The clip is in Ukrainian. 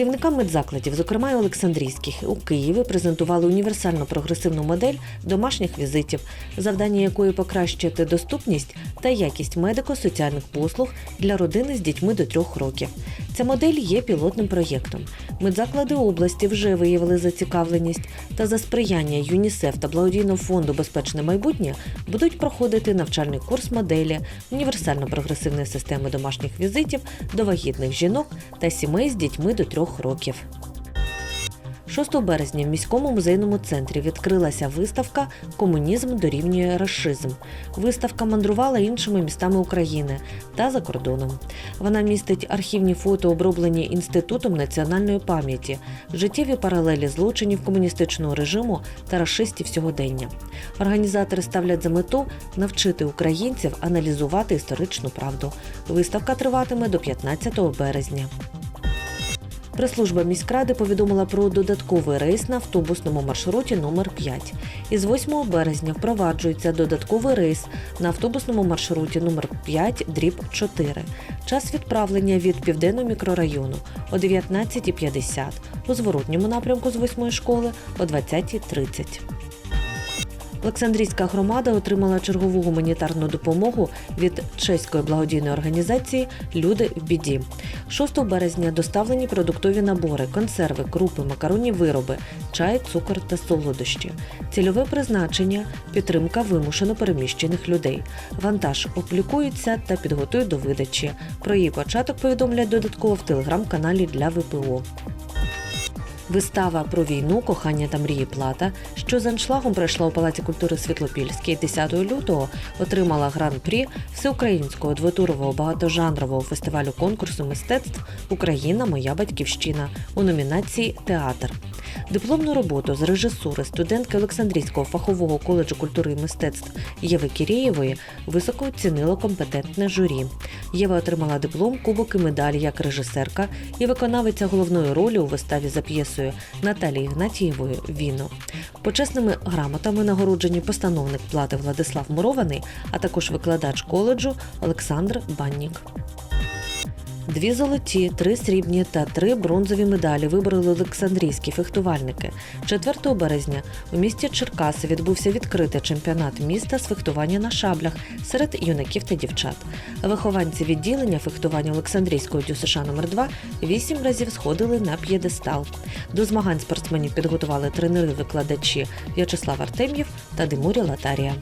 Керівникам медзакладів, зокрема й Олександрійських, у Києві презентували універсальну прогресивну модель домашніх візитів, завдання якої покращити доступність та якість медико-соціальних послуг для родини з дітьми до трьох років. Ця модель є пілотним проєктом. Медзаклади області вже виявили зацікавленість та за сприяння ЮНІСЕФ та благодійного фонду Безпечне майбутнє будуть проходити навчальний курс моделі універсально-прогресивної системи домашніх візитів до вагітних жінок та сімей з дітьми до трьох років. 6 березня в міському музейному центрі відкрилася виставка Комунізм дорівнює расизм. Виставка мандрувала іншими містами України та за кордоном. Вона містить архівні фото, оброблені інститутом національної пам'яті, життєві паралелі злочинів комуністичного режиму та расистів сьогодення. Організатори ставлять за мету навчити українців аналізувати історичну правду. Виставка триватиме до 15 березня. Прес-служба міськради повідомила про додатковий рейс на автобусному маршруті номер 5 Із 8 березня впроваджується додатковий рейс на автобусному маршруті номер 5 дріб 4. Час відправлення від південного мікрорайону о 19.50, у зворотньому напрямку з 8 школи о 20.30. Олександрійська громада отримала чергову гуманітарну допомогу від чеської благодійної організації Люди в біді. 6 березня доставлені продуктові набори, консерви, крупи, макаронні вироби, чай, цукор та солодощі. Цільове призначення підтримка вимушено переміщених людей. Вантаж облікується та підготують до видачі. Про її початок повідомлять додатково в телеграм-каналі для ВПО. Вистава про війну, кохання та мрії плата, що з аншлагом пройшла у Палаці культури Світлопільській 10 лютого, отримала гран-прі всеукраїнського двотурового багатожанрового фестивалю конкурсу мистецтв Україна Моя батьківщина у номінації Театр. Дипломну роботу з режисури студентки Олександрійського фахового коледжу культури і мистецтв Єви Кірєєвої високо оцінило компетентне журі. Єва отримала диплом, кубок і медалі як режисерка і виконавиця головної ролі у виставі за п'єсою Наталії Гнатієвою Віно. Почесними грамотами нагороджені постановник плати Владислав Мурований, а також викладач коледжу Олександр Баннік. Дві золоті, три срібні та три бронзові медалі вибороли олександрійські фехтувальники. 4 березня у місті Черкаси відбувся відкритий чемпіонат міста з фехтування на шаблях серед юнаків та дівчат. Вихованці відділення фехтування Олександрійського ДЮСШ номер 2 вісім разів сходили на п'єдестал. До змагань спортсменів підготували тренери-викладачі В'ячеслав Артем'єв та Димурі Латарія.